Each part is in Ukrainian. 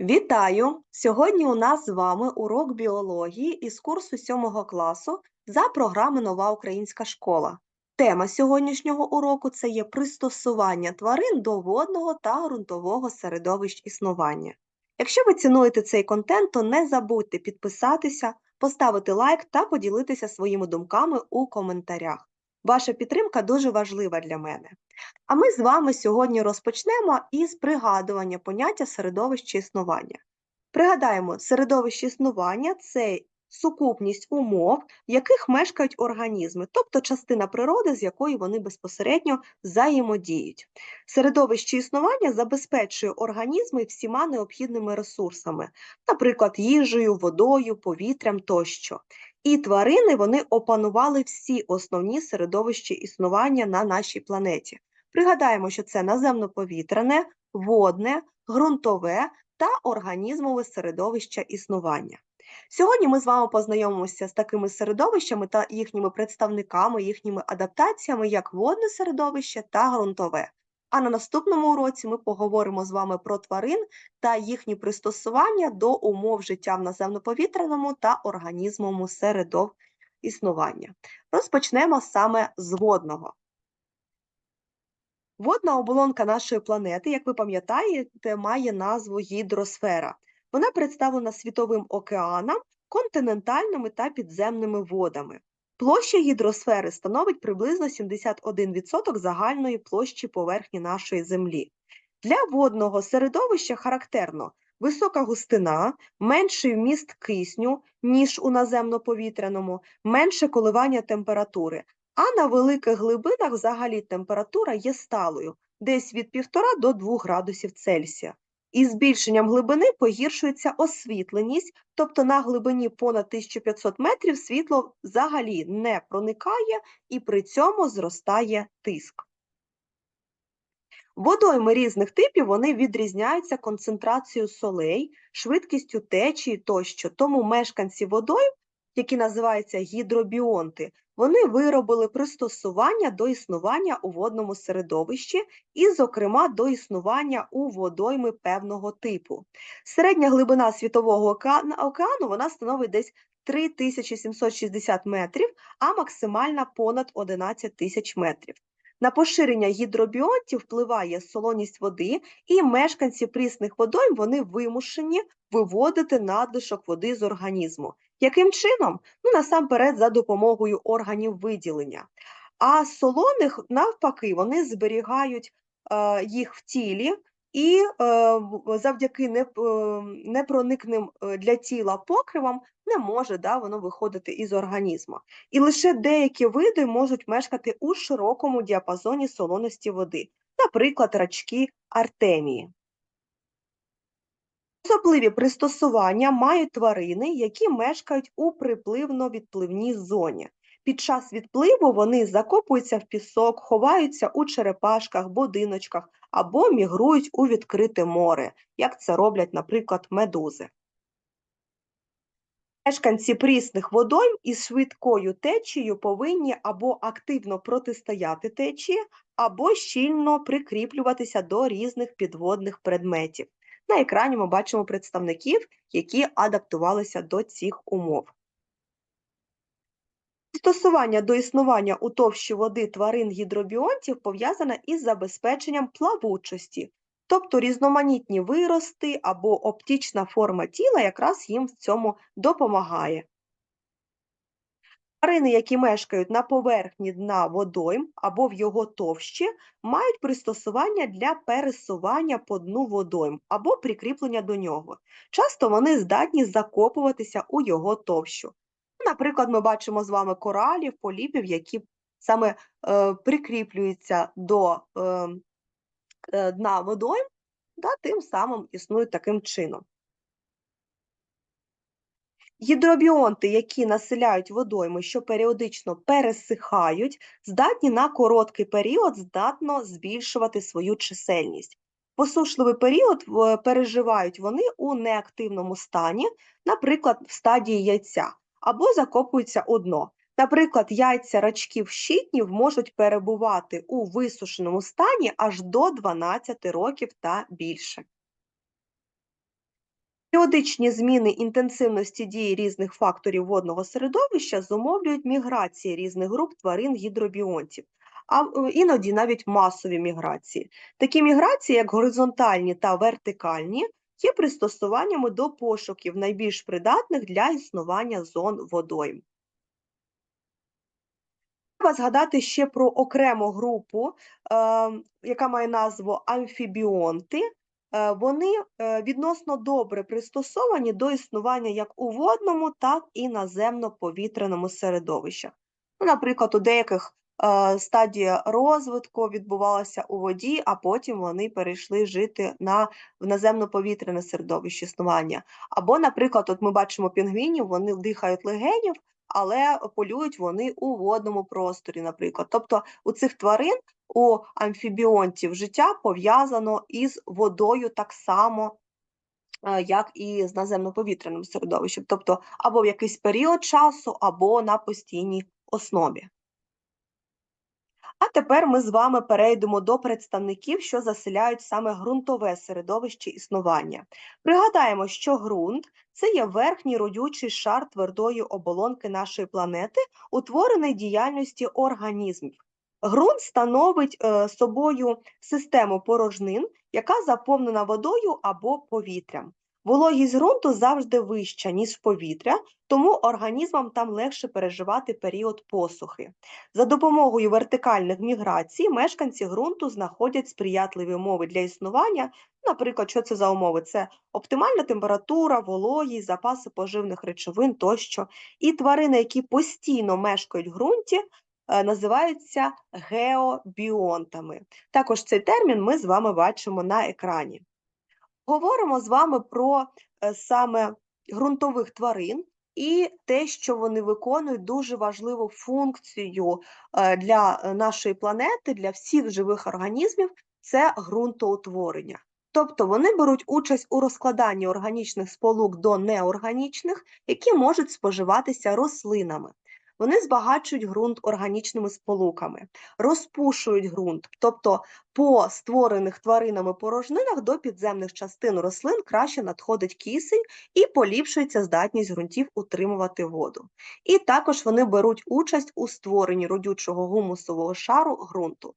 Вітаю! Сьогодні у нас з вами урок біології із курсу 7 класу за програми Нова Українська школа. Тема сьогоднішнього уроку це є пристосування тварин до водного та ґрунтового середовищ існування. Якщо ви цінуєте цей контент, то не забудьте підписатися, поставити лайк та поділитися своїми думками у коментарях. Ваша підтримка дуже важлива для мене. А ми з вами сьогодні розпочнемо із пригадування поняття середовище існування. Пригадаємо, середовище існування це сукупність умов, в яких мешкають організми, тобто частина природи, з якою вони безпосередньо взаємодіють. Середовище існування забезпечує організми всіма необхідними ресурсами, наприклад, їжею, водою, повітрям тощо. І тварини вони опанували всі основні середовища існування на нашій планеті. Пригадаємо, що це наземно-повітряне, водне, ґрунтове та організмове середовище існування. Сьогодні ми з вами познайомимося з такими середовищами та їхніми представниками, їхніми адаптаціями, як водне середовище та ґрунтове. А на наступному уроці ми поговоримо з вами про тварин та їхні пристосування до умов життя в наземно-повітряному та організмовому середовищі існування. Розпочнемо саме з водного. Водна оболонка нашої планети, як ви пам'ятаєте, має назву гідросфера. Вона представлена світовим океаном, континентальними та підземними водами. Площа гідросфери становить приблизно 71% загальної площі поверхні нашої Землі. Для водного середовища характерно висока густина, менший вміст кисню, ніж у наземно-повітряному, менше коливання температури, а на великих глибинах взагалі температура є сталою, десь від 1,5 до 2 градусів Цельсія. Із збільшенням глибини погіршується освітленість, тобто на глибині понад 1500 метрів світло взагалі не проникає і при цьому зростає тиск. Водойми різних типів вони відрізняються концентрацією солей, швидкістю течії тощо, тому мешканці водойм, які називаються гідробіонти, вони виробили пристосування до існування у водному середовищі і, зокрема, до існування у водойми певного типу. Середня глибина світового океану вона становить десь 3760 метрів, а максимальна понад 11 тисяч метрів. На поширення гідробіонтів впливає солоність води, і мешканці прісних водойм вони вимушені виводити надлишок води з організму. Яким чином? Ну, насамперед, за допомогою органів виділення. А солоних, навпаки, вони зберігають е, їх в тілі, і е, завдяки е, непроникним для тіла покривам не може да, воно виходити із організму. І лише деякі види можуть мешкати у широкому діапазоні солоності води, наприклад, рачки артемії. Особливі пристосування мають тварини, які мешкають у припливно-відпливній зоні. Під час відпливу вони закопуються в пісок, ховаються у черепашках, будиночках або мігрують у відкрите море, як це роблять, наприклад, медузи. Мешканці прісних водойм із швидкою течією повинні або активно протистояти течії, або щільно прикріплюватися до різних підводних предметів. На екрані ми бачимо представників, які адаптувалися до цих умов. Стосування до існування у товщі води тварин гідробіонтів пов'язане із забезпеченням плавучості, тобто різноманітні вирости або оптична форма тіла якраз їм в цьому допомагає. Тварини, які мешкають на поверхні дна водойм або в його товщі, мають пристосування для пересування по дну водойм або прикріплення до нього. Часто вони здатні закопуватися у його товщу. Наприклад, ми бачимо з вами коралів, поліпів, які саме е, прикріплюються до е, е, дна водойм, да, тим самим існують таким чином. Гідробіонти, які населяють водойми, що періодично пересихають, здатні на короткий період здатно збільшувати свою чисельність. Посушливий період переживають вони у неактивному стані, наприклад, в стадії яйця, або закопуються у дно. Наприклад, яйця рачків щитнів можуть перебувати у висушеному стані аж до 12 років та більше. Періодичні зміни інтенсивності дії різних факторів водного середовища зумовлюють міграції різних груп тварин гідробіонтів, а е, іноді навіть масові міграції. Такі міграції, як горизонтальні та вертикальні, є пристосуваннями до пошуків найбільш придатних для існування зон водойм. Треба згадати ще про окрему групу, е, яка має назву амфібіонти. Е, Вони е, відносно добре пристосовані до існування як у водному, так і наземно-повітряному середовищах. Ну, наприклад, у деяких е, стадія розвитку відбувалася у воді, а потім вони перейшли жити на в наземно-повітряне середовище існування. Або, наприклад, от ми бачимо пінгвінів, вони дихають легенів, але полюють вони у водному просторі, наприклад. Тобто у цих тварин, у амфібіонтів життя пов'язано із водою так само, е, як і з наземно-повітряним середовищем, тобто або в якийсь період часу, або на постійній основі. А тепер ми з вами перейдемо до представників, що заселяють саме ґрунтове середовище існування. Пригадаємо, що ґрунт це є верхній родючий шар твердої оболонки нашої планети, утворений діяльності організмів. Ґрунт становить е, собою систему порожнин, яка заповнена водою або повітрям. Вологість ґрунту завжди вища, ніж повітря, тому організмам там легше переживати період посухи. За допомогою вертикальних міграцій мешканці ґрунту знаходять сприятливі умови для існування. Наприклад, що це за умови? Це оптимальна температура, вологість, запаси поживних речовин тощо. І тварини, які постійно мешкають в ґрунті, називаються геобіонтами. Також цей термін ми з вами бачимо на екрані. Говоримо з вами про е, саме ґрунтових тварин і те, що вони виконують дуже важливу функцію е, для е, нашої планети, для всіх живих організмів це ґрунтоутворення. Тобто вони беруть участь у розкладанні органічних сполук до неорганічних, які можуть споживатися рослинами. Вони збагачують ґрунт органічними сполуками, розпушують ґрунт, тобто по створених тваринами порожнинах до підземних частин рослин краще надходить кисень і поліпшується здатність ґрунтів утримувати воду. І також вони беруть участь у створенні родючого гумусового шару ґрунту.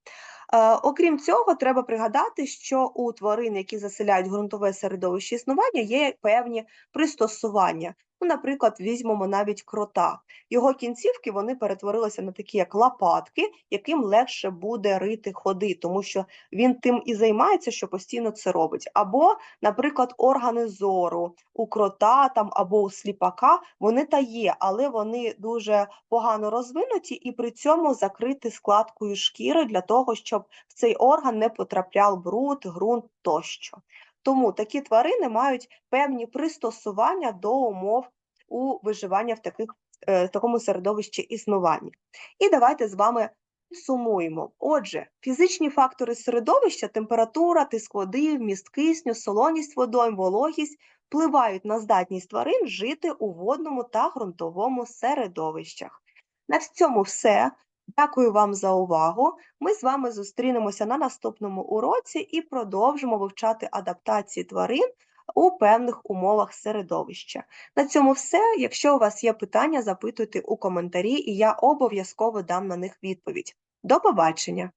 Е, окрім цього, треба пригадати, що у тварин, які заселяють ґрунтове середовище існування, є певні пристосування. Ну, наприклад, візьмемо навіть крота. Його кінцівки вони перетворилися на такі, як лопатки, яким легше буде рити ходи, тому що він тим і займається, що постійно це робить. Або, наприклад, органи зору у крота там або у сліпака вони та є, але вони дуже погано розвинуті і при цьому закриті складкою шкіри для того, щоб в цей орган не потрапляв бруд, ґрунт тощо. Тому такі тварини мають певні пристосування до умов у виживання в таких, е, такому середовищі існування. І давайте з вами сумуємо. Отже, фізичні фактори середовища, температура, тиск води, вміст кисню, солоність водойм, вологість впливають на здатність тварин жити у водному та ґрунтовому середовищах. На цьому все. Дякую вам за увагу. Ми з вами зустрінемося на наступному уроці і продовжимо вивчати адаптації тварин у певних умовах середовища. На цьому все. Якщо у вас є питання, запитуйте у коментарі, і я обов'язково дам на них відповідь. До побачення!